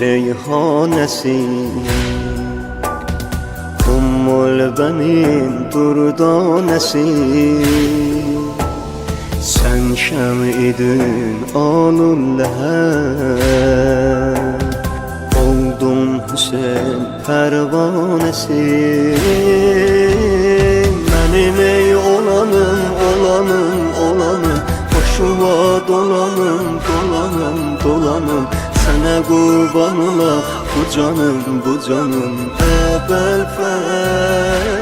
reyhanesi Ummul benim durdanesi Sen şem'idin alul leher Oldum Hüseyin pervanesi Benim ey olanım, olanım, olanım Boşuma dolanım, dolanım, dolanım Sana kurban ola bu canım, bu canım Ebel fez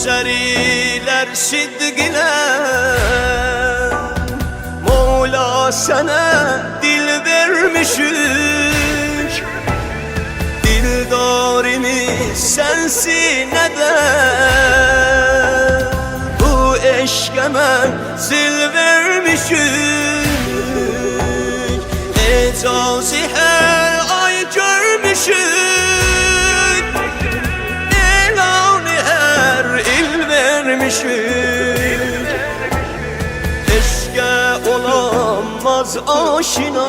Bizi Azeriler sidgine Mola sana dil vermişik Dildarimiz sensin neden Bu eşkeme zil vermişik Ecazi her ay görmüşük vermişik Eşke olamaz aşina.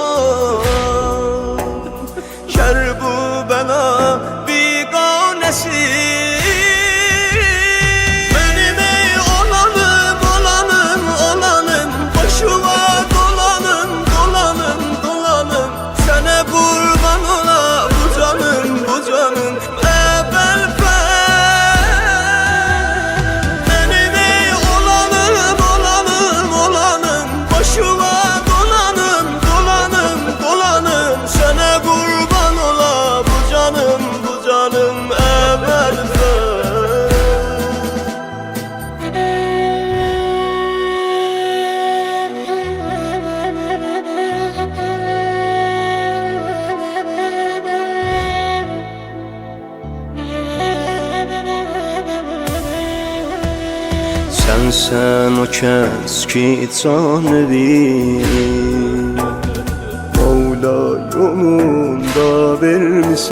Şer bu bela biganesi Benim Sen sen o kes ki canı